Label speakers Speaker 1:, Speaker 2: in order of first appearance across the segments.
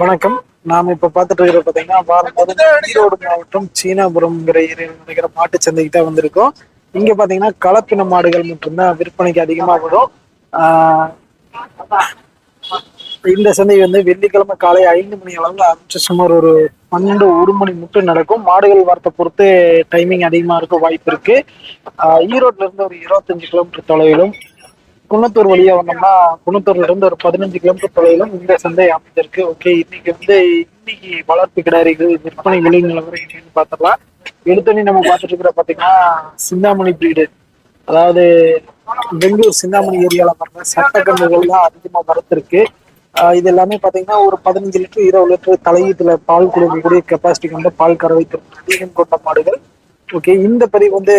Speaker 1: வணக்கம். நாம் இப்ப பார்த்துட்டு இருக்கிற பாத்தீங்கன்னா வாரம் ஈரோடு மாவட்டம் சீனாபுரம்ங்கிற ஏரியாவில் நடக்கிற மாட்டு சந்தைக்கு தான் வந்திருக்கோம். இங்க பாத்தீங்கன்னா கலப்பின மாடுகள் மட்டும்தான் விற்பனைக்கு அதிகமா வரும். இந்த சந்தை வந்து வெள்ளிக்கிழமை காலை ஐந்து மணி அளவில் ஆரம்பிச்சு சுமார் ஒரு பன்னெண்டு ஒரு மணி மட்டும் நடக்கும். மாடுகள் வரத்தை பொறுத்து டைமிங் அதிகமா இருக்க வாய்ப்பு இருக்கு. ஈரோட்ல இருந்து ஒரு இருபத்தஞ்சு கிலோமீட்டர் தொலைவிலும் குன்னத்தூர் வழியா வந்தோம்னா குன்னத்தூர்ல இருந்து ஒரு பதினஞ்சு கிலோமீட்டர் தொலைவிலும் இந்த சந்தை அமைஞ்சிருக்கு. ஓகே இன்னைக்கு வந்து இன்னைக்கு வளர்ப்பு கிடாரிகள் விற்பனை விலை நிலவரம் என்னன்னு பார்த்துடலாம். எடுத்தோடனே நம்ம பார்த்துட்டு இருக்கிற பாத்தீங்கன்னா சிந்தாமணி பிரீடு அதாவது பெங்களூர் சிந்தாமணி ஏரியால பாருங்க சட்டக்கன்றுகள் தான் அதிகமா வரத்திருக்கு இது எல்லாமே பாத்தீங்கன்னா ஒரு பதினஞ்சு லிட்டர் இருபது லிட்டர் தலையீட்டுல பால் கொடுக்கக்கூடிய கெப்பாசிட்டி கொண்ட பால் கறவை திறன் அதிகம் கொண்ட மாடுகள். ஓகே இந்த பதிவு வந்து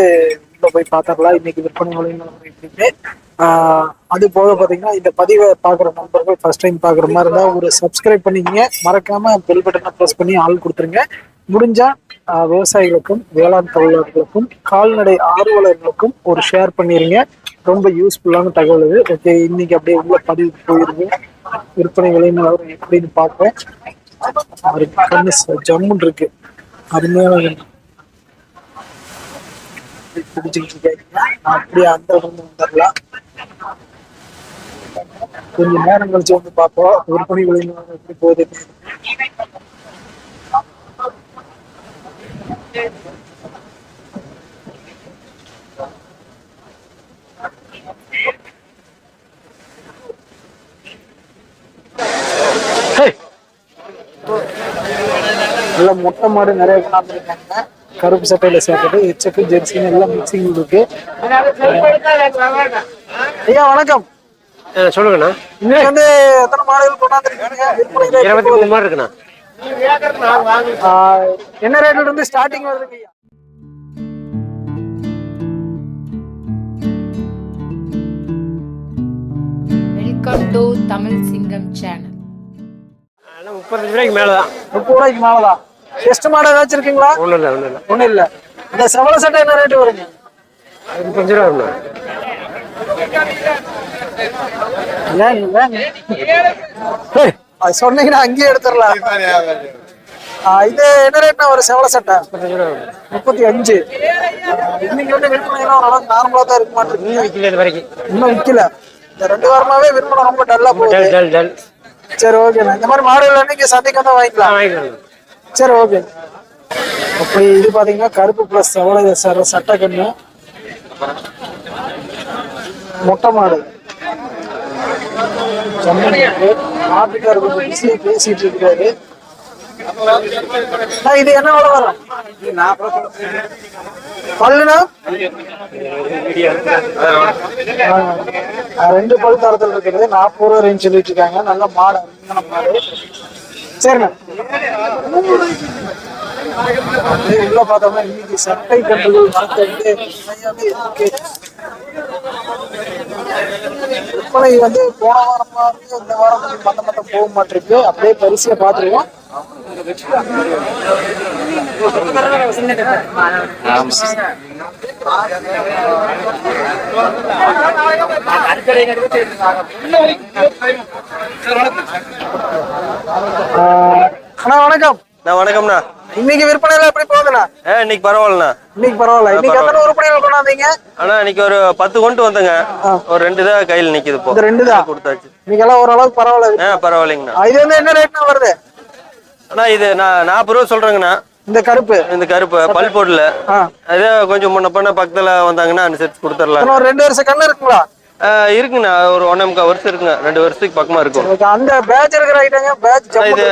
Speaker 1: உள்ள போய் பார்த்துடலாம். இன்னைக்கு விற்பனை விலை நிலவரம் எப்படின்னு. அது போக பாத்தீங்கன்னா இந்த பதிவை பாக்குற நண்பர்கள் ஃபர்ஸ்ட் டைம் பாக்குற மாதிரி இருந்தா ஒரு சப்ஸ்கிரைப் பண்ணிக்கங்க. மறக்காம பெல் பட்டனை ப்ரெஸ் பண்ணி ஆள் கொடுத்துருங்க. முடிஞ்சா ஆஹ் விவசாயிகளுக்கும் வேளாண் தொழிலாளர்களுக்கும் கால்நடை ஆர்வலர்களுக்கும் ஒரு ஷேர் பண்ணிருங்க. ரொம்ப யூஸ்ஃபுல்லான தகவல் இது. ஓகே இன்னைக்கு அப்படியே உள்ள பதிவு போயிருங்க விற்பனை விலை எப்படின்னு பார்ப்போம். ஒரு கண்ணு ஜம்முன் இருக்கு. அருமையான கண்ணு. அப்படியே அந்த வந்துடலாம். கொஞ்ச நேரம் கழிச்சு வந்து பார்ப்போம். விற்பனை விலை நிலவரம் எப்படி ஹேய். நல்ல மொட்டை மாடு நிறைய கொண்டாந்துருக்காங்க. கருப்பு சட்டையில சேர்த்துட்டு எச்சக்கு ஜெர்சின்னு எல்லாம் மிக்சிங் இருக்கு. ஐயா வணக்கம்.
Speaker 2: சொல்லுங்கண்ணா.
Speaker 1: இன்னைக்கு வந்து எத்தனை மாடுகள் கொண்டாந்துருக்கீங்க?
Speaker 2: இருபத்தி? மூணு மாடு இருக்குண்ணா.
Speaker 1: ஆஹ், என்ன ரேட்ல இருந்து ஸ்டார்டிங் வருதுங்க? ஐயா
Speaker 3: வெல்கம் டு தமிழ் சிங்கம் சேனல்
Speaker 2: முப்பத்தஞ்சு ரூபாய்க்கு மேலே தான்
Speaker 1: முப்பது ரூபாய்க்கு மேலதான். டெஸ்ட் மாடு ஏதாச்சும் இருக்குங்களா
Speaker 2: ஒன்றும் இல்லை ஒன்றும் இல்லை.
Speaker 1: ஒண்ணும் இல்ல. இந்த செவல சட்டை என்ன ரேட் வருங்க?
Speaker 2: அது முப்பத்தஞ்சு ரூபா
Speaker 1: அது சொன்னீங்கன்னா அங்கேயே எடுத்துடலாம். இது என்ன ரேட்னா ஒரு செவல சட்டை? முப்பத்தி அஞ்சு. இன்னைக்கு வந்து விற்பனை எல்லாம் ஓரளவுக்கு நார்மலா தான் இருக்க மாட்டேங்குது.
Speaker 2: இன்னும் விற்கல இது வரைக்கும்.
Speaker 1: இன்னும் விக்கல. இந்த ரெண்டு வாரமாவே விற்பனை ரொம்ப டல்லா போகுது. சரி ஓகேண்ணா இந்த மாதிரி மாடுகள் அன்னைக்கு சந்தைக்கு
Speaker 2: ஆ,
Speaker 1: வாங்கிக்கலாம். சரி ஓகே அப்படி இது பாத்தீங்கன்னா கருப்பு பிளஸ் செவலை சட்டை கண்ணு. மொட்டை மாடு. ஜம்முன்னு இருக்கு. மாட்டுக்காரர் பேசிட்டு இருக்காரு. அண்ணா, இது என்ன விலை வரும்? பல்லுனா ரெண்டு பல் தரத்தில் இருக்கிறது. நாற்பது ரூபா ரேஞ்ச் சொல்லிட்டு இருக்காங்க. நல்ல மாடு அருமையான மாடு. சரிண்ணா. அப்படியே உள்ள பார்த்தோம்னா இன்னைக்கு சட்டை கண்டுகள் விற்பனை வந்து போன வாரம் மாதிரி இந்த வாரம் கொஞ்சம் மந்த மந்தம் போக மாட்டிருக்கு. அப்படியே பரிசையை பார்த்துருவோம். அண்ணா வணக்கம்.
Speaker 4: அண்ணா வணக்கம்ண்ணா.
Speaker 1: இன்னைக்கு விற்பனை எல்லாம் எப்படி போகுதுண்ணா?
Speaker 4: இன்னைக்கு பரவாயில்லண்ணா.
Speaker 1: இன்னைக்கு பரவாயில்ல. இன்னைக்கு எத்தனை உருப்படிகள் கொண்டாந்தீங்க?
Speaker 4: அண்ணா இன்னைக்கு ஒரு பத்து கொண்டு வந்தங்க. ஒரு ரெண்டு தான் கையில் நிக்குது இப்போ.
Speaker 1: ரெண்டு தான்?
Speaker 4: கொடுத்தாச்சு.
Speaker 1: இன்னைக்கு எல்லாம் ஓரளவுக்கு பரவாயில்ல.
Speaker 4: ஆ பரவாயில்லைங்கண்ணா.
Speaker 1: இது வந்து என்ன ரேட்னா வருது?
Speaker 4: அண்ணா இது நான் நாற்பது ரூபா சொல்றேங்கண்ணா.
Speaker 1: இந்த கருப்பு.
Speaker 4: இந்த கருப்பு பல் போடல அதே கொஞ்சம் முன்ன பண்ண பக்கத்துல வந்தாங்கன்னா அனுசரிச்சு கொடுத்துடலாம்
Speaker 1: ரெண்டு வருஷம் கண்ணு இருக்குங்களா?
Speaker 4: ஆ, இருக்குண்ணா. ஒரு ஒன்னே முக்கால் வருஷம் இருக்குங்க ரெண்டு வருஷத்துக்கு பக்கமா இருக்கும்.
Speaker 1: அந்த பேட்ச் இருக்கிற ஐட்டங்க பேட்ச்
Speaker 4: இது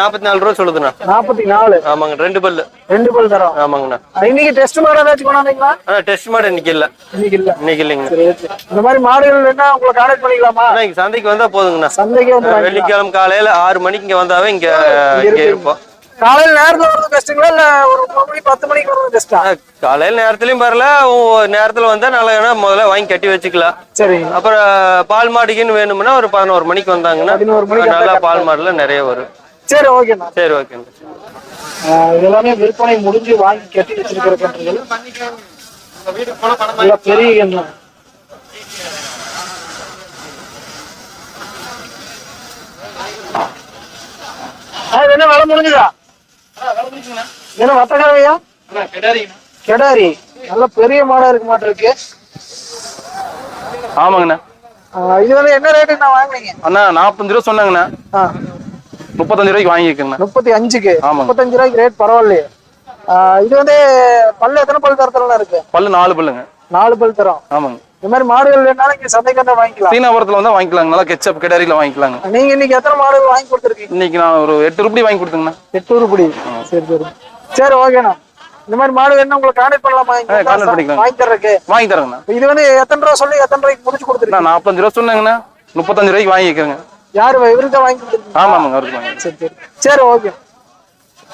Speaker 4: நாற்பத்தி நாலு ரூபா சொல்லுதுண்ணா.
Speaker 1: நாற்பத்தி நாலு
Speaker 4: ஆமாங்க. ரெண்டு பல்லு.
Speaker 1: ரெண்டு பல் தரோம்.
Speaker 4: ஆமாங்கண்ணா.
Speaker 1: இன்னைக்கு டெஸ்ட் மாடு ஏதாச்சும் கொண்டாந்தீங்களா?
Speaker 4: ஆனா டெஸ்ட் மாடு இன்னைக்கு இல்ல.
Speaker 1: இன்னைக்கு இல்ல.
Speaker 4: இன்னைக்கு இல்லைங்க.
Speaker 1: இந்த மாதிரி மாடுகள் என்ன உங்களை கான்டாக்ட் பண்ணிக்கலாமா?
Speaker 4: இங்க சந்தைக்கு வந்தா போதுங்கண்ணா.
Speaker 1: சந்தைக்கு வந்து.
Speaker 4: வெள்ளிக்கிழமை காலையில ஆறு மணிக்கு இங்க வந்தாவே இங்க இங்க இருப்போம்.
Speaker 1: காலையில நேரத்துல வர்றது பெஸ்ட்டுங்களா இல்ல ஒரு ஒன்பது மணி பத்து மணிக்கு வர்றது பெஸ்ட்டா
Speaker 4: காலையில நேரத்துலயும் பரல நேரத்துல வந்தா நல்லா முதல்ல வாங்கி கட்டி வச்சுக்கலாம்.
Speaker 1: சரி.
Speaker 4: அப்புறம் பால் மாடிக்குன்னு வேணும்னா ஒரு பதினோரு மணிக்கு வந்தாங்கன்னா
Speaker 1: 11 மணிக்கு
Speaker 4: நல்லா பால் மாடுல நிறைய வரும்.
Speaker 1: சரி ஓகேண்ணா
Speaker 4: சரி
Speaker 1: ஆஹ் இதெல்லாமே விற்பனை முடிஞ்சு வாங்கி கட்டி வச்சிருக்கிற கன்றுகள் பெரிய கன்று முடிஞ்சுதா? என்ன மத்த கறவையா கெடாரி. நல்ல பெரிய மாடா இருக்கு மாட்டிருக்கு
Speaker 5: ஆமாங்கண்ணா.
Speaker 1: இது வந்து என்ன ரேட்டுக்கு நான் வாங்குனீங்க?
Speaker 5: அண்ணா நாற்பத்தஞ்சு ரூபா சொன்னாங்கண்ணா. முப்பத்தஞ்சு ரூபாய்க்கு வாங்கிக்கோங்கண்ணா
Speaker 1: முப்பத்தி அஞ்சுக்கு. முப்பத்தஞ்சு ரூபாய்க்கு ரேட் பரவாயில்லையே. ஆஹ் இது வந்து பல்லு எத்தனை பல் தரத்துல இருக்கு?
Speaker 5: பல்லு நாலு பல்லுங்க.
Speaker 1: நாலு பல் தரும்.
Speaker 5: ஆமாங்க.
Speaker 1: இந்த மாதிரி மாடுகள் வேணாலும் இங்க சந்தைக்கு வாங்கிக்கலாம்.
Speaker 5: சீனாபுரத்தில் வந்தால் வாங்கிக்கலாங்க நல்லா கெச்சப் கிடாரியில் வாங்கிக்கலாங்க.
Speaker 1: நீங்க இன்னைக்கு எத்தனை மாடுகள் வாங்கி கொடுத்துருக்கீங்க?
Speaker 5: இன்னைக்கு நான் ஒரு எட்டு ரூபாய் வாங்கி கொடுத்தேங்கண்ணா.
Speaker 1: எட்டு உருப்படி சரி சரி. சரி ஓகேண்ணா. இந்த மாதிரி மாடு வேணும் உங்களுக்கு கான்டாக்ட் பண்ணலாமா?
Speaker 5: contact பண்ணிக்கலாம்.
Speaker 1: வாங்கி தர்றதுக்கு.
Speaker 5: வாங்கி தரேங்கண்ணா.
Speaker 1: இது வந்து எத்தனை ரூபா சொல்லி எத்தனை ரூபாய்க்கு முடிச்சு கொடுத்துருக்கீங்க?
Speaker 5: நான் நாற்பத்தஞ்சு ரூபா சொன்னாங்கண்ணா. முப்பத்தஞ்சு ரூபாய்க்கு வாங்கிக்கிறேங்க
Speaker 1: யாரு இவருக்கு தான் வாங்கி கொடுத்துருக்கீங்க?
Speaker 5: ஆமாம் ஆமாங்க அவருக்கு வாங்கி
Speaker 1: சரி சரி. சரி ஓகே.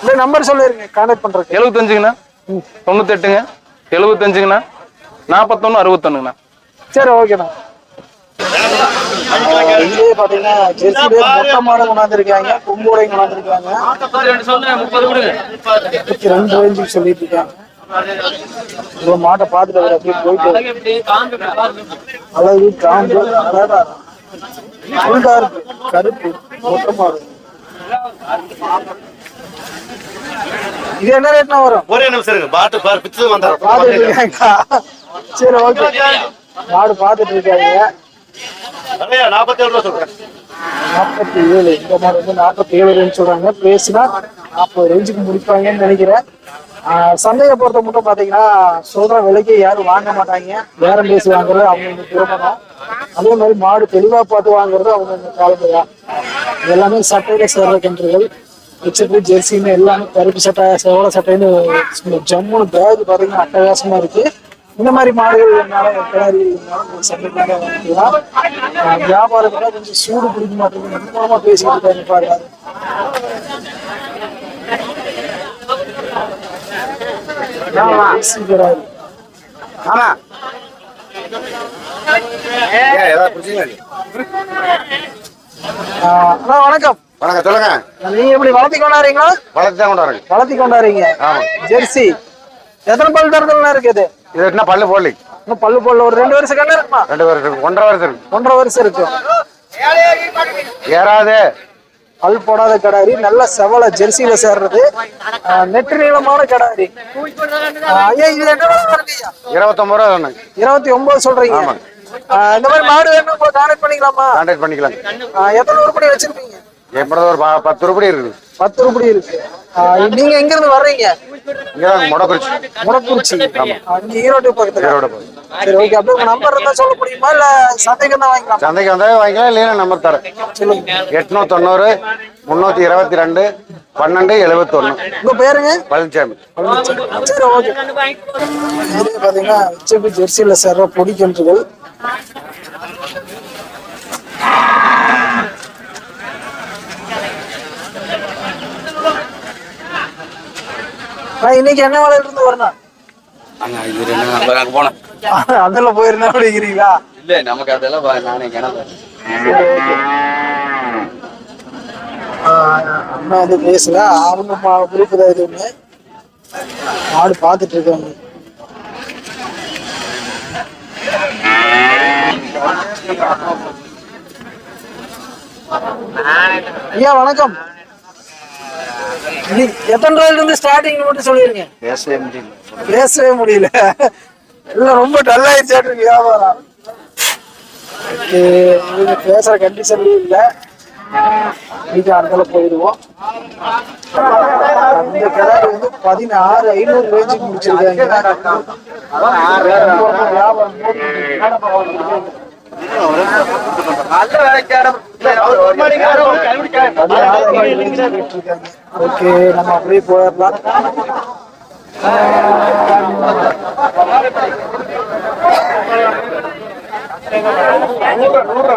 Speaker 1: இந்த நம்பர் சொல்லிருங்க கான்டாக்ட் பண்றதுக்கு.
Speaker 5: எழுபத்தஞ்சுங்கண்ணா தொண்ணூத்தெட்டுங்க. எழுபத்தஞ்சுங்கண்ணா நாற்பத்தொன்று அறுபத்தொன்னுங்கண்ணா.
Speaker 1: சரி ஓகேண்ணா இதுலயே பாத்தீங்கன்னா ஜெர்சிலே மொட்டை மாடு கொண்டாந்துருக்காங்க கொம்போடையும் கொண்டாந்துருக்காங்க முப்பத்தி ரெண்டு ரேஞ்சுக்கு சொல்லிட்டு இருக்காங்க. இந்த மாட்டை பார்த்துட்டு அவர் அப்படியே போயிட்டு அழகு காம்பு அழகா. இருக்கு. கருப்பு மொட்டை மாடு இது என்ன ரேட்னா வரும்?
Speaker 6: ஒரே நிமிஷம் இருக்கு பாட்டு பாரு பிச்சு வந்தாரு.
Speaker 1: சரி ஓகே மாடு பார்த்துட்டு இருக்காங்க.
Speaker 6: நாற்பத்தி ஏழு ரூபா சொல்றேன்.
Speaker 1: நாற்பத்தி ஏழு இந்த மாடு வந்து நாற்பத்தி ஏழு ரேஞ்ச் சொல்றாங்க. பேசினா நாற்பது ரேஞ்சுக்கு முடிப்பாங்கன்னு நினைக்கிறேன். சந்தையை பொறுத்த மட்டும் பாத்தீங்கன்னா சொல்ற விலைக்கு யாரும் வாங்க மாட்டாங்க. பேரம் பேசி வாங்குறது அவங்க திருமணம். அதே மாதிரி மாடு தெளிவா பார்த்து வாங்குறது அவங்க காலமையா எல்லாமே சட்டையில சேர்ற கன்றுகள் எச்சப்பி ஜெர்சின்னு எல்லாமே கருப்பு சட்டை செவல சட்டைன்னு ஜம்முன்னு பேக் பாத்தீங்கன்னா அட்டகாசமா இருக்கு. இந்த மாதிரி மாடுகள் கிணறு வியாபாரத்துல கொஞ்சம் சூடு பிடிக்க மாட்டேங்குது. மூலமா பேசிக்கிட்டு இருக்காங்க பாருங்க.
Speaker 6: ஆமா.
Speaker 1: அண்ணா வணக்கம்.
Speaker 6: வணக்கம் சொல்லுங்க.
Speaker 1: நீங்க எப்படி வளர்த்தி கொண்டாடுறீங்களா?
Speaker 6: வளர்த்து தான் கொண்டாடுங்க
Speaker 1: வளர்த்தி கொண்டாடுறீங்க.
Speaker 6: ஆமா.
Speaker 1: ஜெர்சி. எத்தனை பல் தரதுலாம் இருக்குது?
Speaker 6: இது என்ன பல்லு போடலி?
Speaker 1: இன்னும் பல்லு போடல. ஒரு ரெண்டு வருஷம் கண்ணு இருக்குமா?
Speaker 6: ரெண்டு வருஷம் ஒன்றரை வருஷம் இருக்கு.
Speaker 1: ஒன்றரை வருஷம் இருக்கு.
Speaker 6: ஏறாது.
Speaker 1: பல் போடாத கடாரி. நல்ல செவல ஜெர்சியில சேர்றது. நெட்டு நீளமான கடாரி?
Speaker 6: இருபத்தொன்பது ரூபா வேணும்
Speaker 1: இருபத்தி ஒன்பது சொல்றீங்க இந்த மாதிரி மாடு வேணும் கான்டாக்ட் பண்ணிக்கலாமா?
Speaker 6: கான்டாக்ட் பண்ணிக்கலாம்.
Speaker 1: எத்தனை உருப்படி வச்சிருக்கீங்க
Speaker 6: எப்படி ஒரு பத்து ரூபாய் இருக்குது.
Speaker 1: பத்து உருப்படி இருக்கு. நீங்க எங்க இருந்து வர்றீங்க?
Speaker 6: இங்கதான் முடக்குறிச்சி
Speaker 1: முடக்குறிச்சி ஆஹ் நீங்க ஈரோடு பக்கத்துல.
Speaker 6: ஈரோடு போகுது.
Speaker 1: சரி ஓகே அப்படியே உங்க நம்பர் இருந்தா சொல்ல முடியுமா? இல்ல சந்தைக்கு தான் வாங்கிக்கலாம்?
Speaker 6: சந்தைக்கு வந்தால் வாங்கிக்கலாம் இல்லையா நம்பர் தரேன். எட்நூத்தி தொண்ணூறு முன்னூத்தி இருபத்தி ரெண்டு பன்னெண்டு எழுபத்தொன்னு
Speaker 1: உங்க பேருங்க?
Speaker 6: பழனிசாமி
Speaker 1: சரி ஓகே இது பாத்தீங்கன்னா ஜெர்சியில சேர்ற பொடி கன்றுகள் இன்னைக்கு என்ன வேலையில இருந்து வரணும் அதுல போயிருந்தா அப்படிங்கிறீங்களா?
Speaker 7: இல்ல நமக்கு அதெல்லாம் நானே கிணறு
Speaker 1: அண்ணா வந்து பேசல அவங்க குறிப்பு தான் எதுவுமே மாடு பார்த்துட்டு இருக்காங்க. ஐயா வணக்கம். எத்தனை ரூபாயில இருந்து ஸ்டார்டிங் மட்டும் சொல்லிருங்க.
Speaker 6: பேசவே முடியல.
Speaker 1: பேசவே முடியல. எல்லாம் ரொம்ப டல் ஆயிடுச்சாட்டு வியாபாரம். பேசுற கண்டிஷன்லயும் இல்ல. இன்னைக்கு அடுத்தால போயிடுவோம். அந்த கிடாரி வந்து பதினாறு ஐநூறு ரேஞ்சுக்கு முடிச்சிருக்காங்க. ஓகே நம்ம அப்படியே போயிடலாம். நூறு நூறு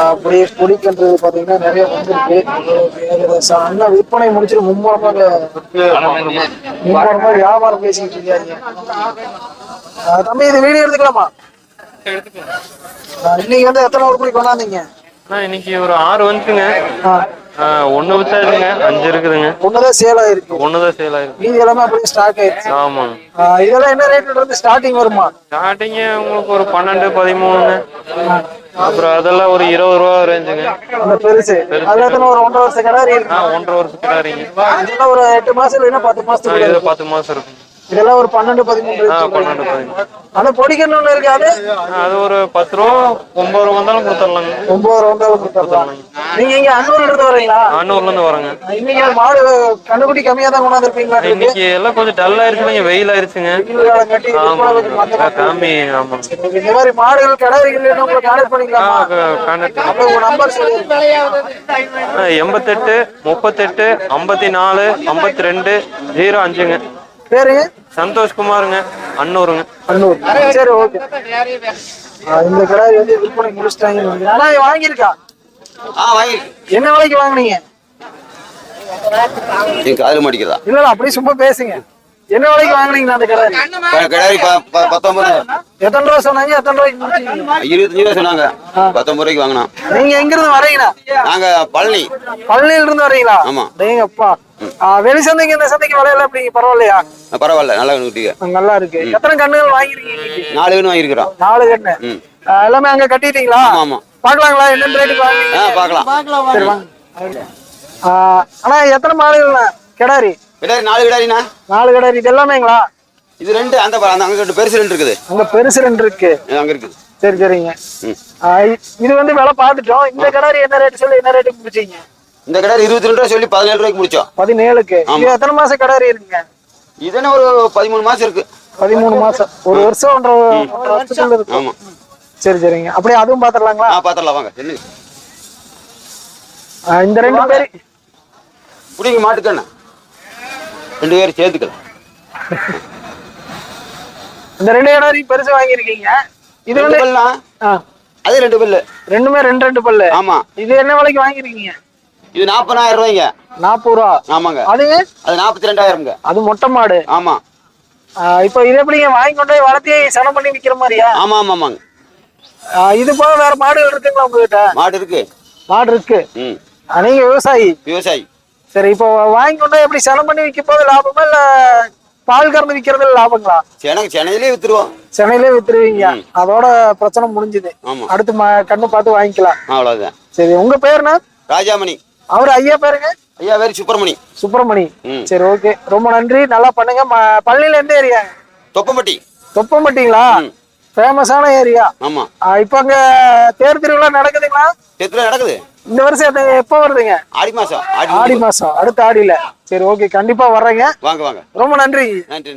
Speaker 1: அப்படியே குடிக்கின்றது பாத்தீங்கன்னா நிறைய வந்திருக்கு. அண்ணன் விற்பனை முடிச்சிட்டு மும்மரமாக மும்மரமா வியாபாரம் பேசிக்கிட்டு இருக்காங்க. தம்பி இது வீடியோ எடுத்துக்கலாமா? இன்னைக்கு வந்து எத்தனை உருப்படி கொண்டாந்தீங்க?
Speaker 2: இன்னைக்கு ஒரு ஆறு வந்துச்சுங்க.
Speaker 1: ஆஹ்
Speaker 4: ஒன்று வித்தாச்சுங்க அஞ்சு இருக்குதுங்க.
Speaker 1: ஒண்ணுதான் சேல் ஆயிருக்கு.
Speaker 4: ஒன்று தான் சேல் ஆயிருக்கு.
Speaker 1: மீதி எல்லாமே அப்படியே ஸ்டாக் ஆயிடுச்சு.
Speaker 4: ஆமாங்க.
Speaker 1: ஆ, இதெல்லாம் என்ன ரேட்ல இருந்து ஸ்டார்டிங் வருமா?
Speaker 4: ஸ்டார்டிங்கு உங்களுக்கு ஒரு பன்னெண்டு பதிமூணுங்க. அப்புறம் அதெல்லாம் ஒரு இருபது ரூபா ரேஞ்சுங்க
Speaker 1: அந்த பெருசு. அதுல எத்தனை ஒரு ஒன்றரை வருஷம் கிடாரி
Speaker 4: ஒன்றரை ஆறீங்க
Speaker 1: இதெல்லாம் ஒரு எட்டு மாசம் இல்லைன்னா பத்து மாசத்துக்கு
Speaker 4: பத்து மாசம் இருக்குங்க
Speaker 1: இதெல்லாம் ஒரு பன்னெண்டு பதிமூணு
Speaker 4: பன்னெண்டு பதிமூணு.
Speaker 1: பொடிக்கன்னு ஒண்ணு இருக்கு அது?
Speaker 4: ஒரு பத்து ரூபா ஒன்பது ரூபா வந்தாலும் கொடுத்துடலாங்க.
Speaker 1: ஒன்பது ரூபா கொடுத்துடலாம். நீங்க இங்க அன்னூர்ல இருந்து வரீங்களா
Speaker 4: அன்னூர்ல இருந்து வரேங்க
Speaker 1: இன்னைக்கு மாடு கண்டுபிடி கம்மியா தான் கொண்டாந்து இருப்பீங்களா
Speaker 4: இன்னைக்கு எல்லாம் கொஞ்சம் டல் ஆயிருச்சுங்க வெயில் ஆயிருச்சுங்க. ஆமா. கம்மி ஆமாங்க
Speaker 1: இந்த மாதிரி மாடுகள் கிடாரிகள் வேணும் உங்களுக்கு கான்டாக்ட் பண்ணிக்கலாமா?
Speaker 4: எண்பத்தெட்டு முப்பத்தெட்டு ஐம்பத்தி நாலு ஐம்பத்தி ரெண்டு ஜீரோ அஞ்சுங்க.
Speaker 1: பேருங்க
Speaker 4: சந்தோஷ்குமாருங்க அன்னூருங்க.
Speaker 1: அன்னூர். சரி ஓகே. இந்த கிடாரி வந்து விற்பனை முடிச்சிட்டாங்க இது வாங்கியிருக்கா? என்ன விலைக்கு வாங்குனீங்க?
Speaker 6: காது மாட்டிக்கிறதா
Speaker 1: இல்ல அப்படியே சும்மா பேசுங்க. என்ன விலைக்கு வாங்குனீங்க அந்த கிடாரி
Speaker 6: கிடாரி பத்தொன்பது.
Speaker 1: எத்தனை ரூபா சொன்னாங்க? எத்தனை ரூபாய்க்கு முடிச்சீங்க
Speaker 6: இருபத்தஞ்சு ரூபா சொன்னாங்க. பத்தொன்பது ரூபாய்க்கு வாங்கினோம்.
Speaker 1: நீங்க எங்க இருந்து வரீங்கண்ணா
Speaker 6: நாங்க பழனி.
Speaker 1: பழனியில இருந்து வரீங்களா
Speaker 6: ஆமா.
Speaker 1: அப்பா வெளி சந்தைக்கு இந்த சந்தைக்கு விலையில எப்படி? பரவாயில்லையா?
Speaker 6: பரவாயில்ல. நல்லா குட்டிங்க
Speaker 1: நல்லா இருக்கு. எத்தனை கண்ணுகள் வாங்கிருக்கீங்க?
Speaker 6: நாலு கன்று வாங்கியிருக்கிறோம்.
Speaker 1: நாலு கண்ணு எல்லாமே அங்க கட்டிட்டீங்களா?
Speaker 6: ஆமா
Speaker 1: பாக்கலாங்களா என்ன ரேட்டுக்கு வாங்குறீங்க
Speaker 6: ஆ பார்க்கலாம்.
Speaker 1: சரி வாங்க. எத்தனை மாடுகள்ண்ணா கிடாரி.
Speaker 6: கிடாரி நாலு கிடாரிண்ணா
Speaker 1: நாலு கிடாரி இது எல்லாமேங்களா
Speaker 6: இது ரெண்டு அந்த பா- அந்த அங்க ரெண்டு பெருசு ரெண்டு இருக்குது.
Speaker 1: அங்க பெருசு ரெண்டு இருக்கு.
Speaker 6: அங்க இருக்குது.
Speaker 1: சரி சரிங்க. இது வந்து விலை பார்த்துட்டோம். இந்த கிடாரி என்ன ரேட் சொல்லி என்ன ரேட்டுக்கு முடிச்சீங்க?
Speaker 6: இந்த கிடாரி இருபத்தி ரெண்டு ரூபா சொல்லி பதினேழு ரூபாய்க்கு முடிச்சோம்.
Speaker 1: பதினேழுக்கு. இது. எத்தனை மாசம் கிடாரி இருக்குங்க?
Speaker 6: இது என்ன ஒரு பதிமூணு மாசம் இருக்கு.
Speaker 1: பதிமூணு மாசம். ஒரு வருஷம் ஒன்றரை ஒன்றரை வருஷத்துல இருக்கும்
Speaker 6: ஆமா.
Speaker 1: சரி சரிங்க. அப்படியே அதுவும் பாத்துடலாங்களா
Speaker 6: ஆ பாத்திரலாம். வாங்க.
Speaker 1: இந்த ரெண்டு பேரு
Speaker 6: பிடிங்க மாட்டுக்கண்ணா ரெண்டு பேரும் சேர்த்துக்கலாம்
Speaker 1: இந்த ரெண்டு கிடாரி பெருசு வாங்கியிருக்கீங்க. இது வந்து
Speaker 6: அது ரெண்டு பல்லு.
Speaker 1: ரெண்டுமே ரெண்டு ரெண்டு பல்லு.
Speaker 6: ஆமா.
Speaker 1: இது என்ன விலைக்கு வாங்கிருக்கீங்க
Speaker 6: இது நாற்பதாயிரம் ரூபாய்ங்க.
Speaker 1: நாற்பது ரூபா.
Speaker 6: ஆமாங்க.
Speaker 1: அதுங்க
Speaker 6: அது நாற்பத்தி ரெண்டாயிரம்ங்க
Speaker 1: அது மொட்டை மாடு.
Speaker 6: ஆமா.
Speaker 1: இப்போ இது எப்படிங்க வாங்கி கொண்டு போய் வளர்த்தி சனம் பண்ணி விற்கிற மாதிரியா?
Speaker 6: ஆமா ஆமா ஆமாங்க.
Speaker 1: இது போக வேற மாடுகள் இருக்குங்களா உங்ககிட்ட?
Speaker 6: மாடு இருக்கு.
Speaker 1: மாடு இருக்கு. நீங்க விவசாயி.
Speaker 6: விவசாயி.
Speaker 1: சரி இப்போ வாங்கி கொண்டு எப்படி சனம் பண்ணி விற்கும் போது லாபமா இல்ல பால் கறந்து விற்கிறதுல லாபங்களா?
Speaker 6: சென்னை சென்னையிலே வித்துருவோம்.
Speaker 1: சென்னையிலே வித்துருவீங்க. அதோட பிரச்சனை முடிஞ்சுது. அடுத்து கண்ணு பார்த்து வாங்கிக்கலாம்.
Speaker 6: அவ்வளவுதான்.
Speaker 1: சரி உங்க பேருண்ணா
Speaker 6: ராஜாமணி.
Speaker 1: அவர் ஐயா பேருங்க?
Speaker 6: ஐயா வேறு சுப்பிரமணி.
Speaker 1: சுப்பிரமணி. சரி ஓகே. ரொம்ப நன்றி. நல்லா பண்ணுங்க. பழனியில எந்த ஏரியா?
Speaker 6: தொப்பம்பட்டி.
Speaker 1: தொப்பம்பட்டிங்களா? ஃபேமஸான ஏரியா.
Speaker 6: ஆமா.
Speaker 1: இப்போ அங்க தேர் திருவிழா நடக்குதுங்களா?
Speaker 6: தெத்துல நடக்குது.
Speaker 1: இந்த வருஷம் எப்போ வருதுங்க?
Speaker 6: ஆடி மாசம் ஆடி
Speaker 1: மாசம். அடுத்த ஆடியில. சரி ஓகே கண்டிப்பா வர்றேங்க.
Speaker 6: வாங்க வாங்க.
Speaker 1: ரொம்ப
Speaker 6: நன்றி நன்றி.